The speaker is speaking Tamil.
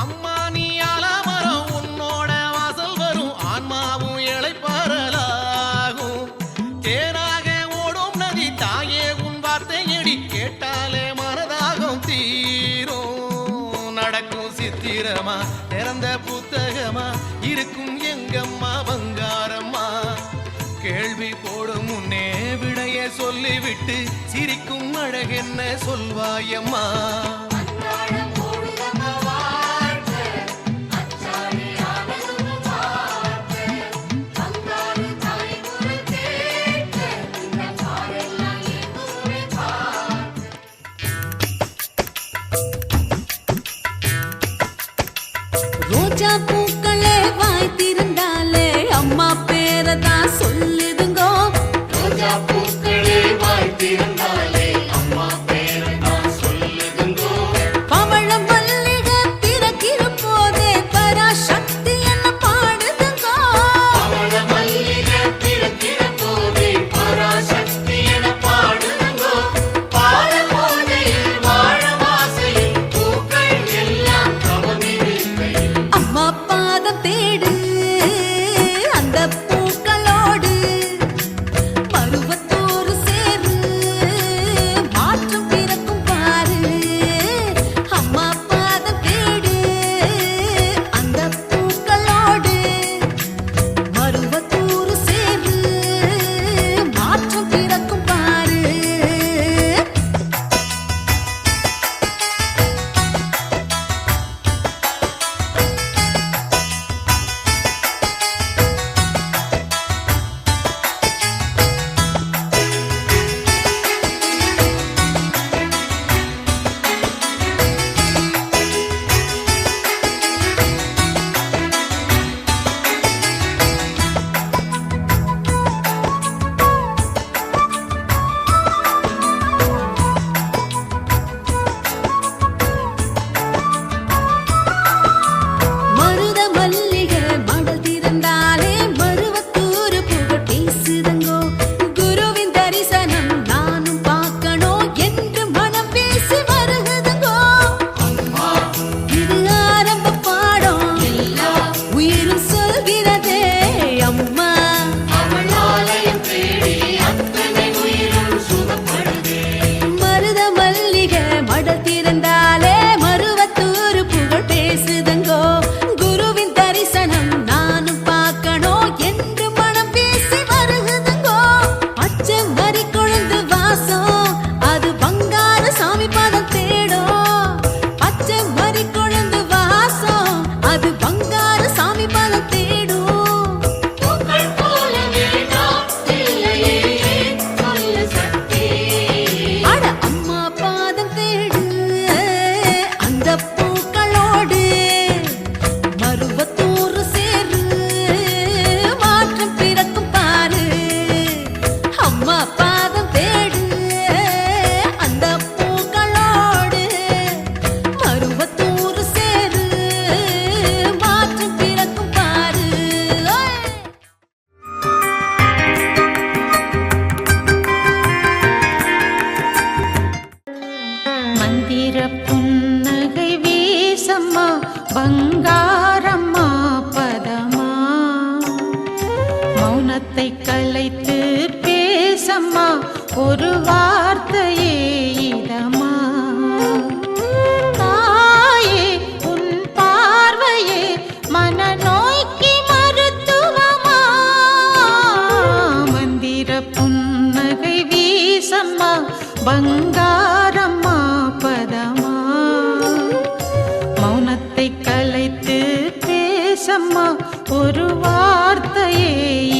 அம்மா நீ அலமரம் உன்னோட வாசல் வரும். ஆன்மாவும் இழைப்பாரலாகும் தேனாக ஓடும் நதி தாயே உன் வார்த்தையடி. கேட்டாலே மனதாகும் தீரும். நடக்கும் சித்திரமா திறந்த புத்தகமா இருக்கும் எங்கம்மா பங்காரம்மா. கேள்வி போடும் முன்னே விடைய சொல்லிவிட்டு சிரிக்கும் அழகென்ன சொல்வாயம்மா. ரோஜா பூக்களே வாய் மௌனத்தை கலைத்து பேசம்மா. ஒரு வார்த்தையே இடமா தாயே உன் பார்வையே மனநோய்க்கு மருத்துவமா. மந்திர புன்னகை வீசம்மா. பங்காரம்மா பதமா. மௌனத்தை கலைத்து பேசம்மா. ஒரு வார்த்தையே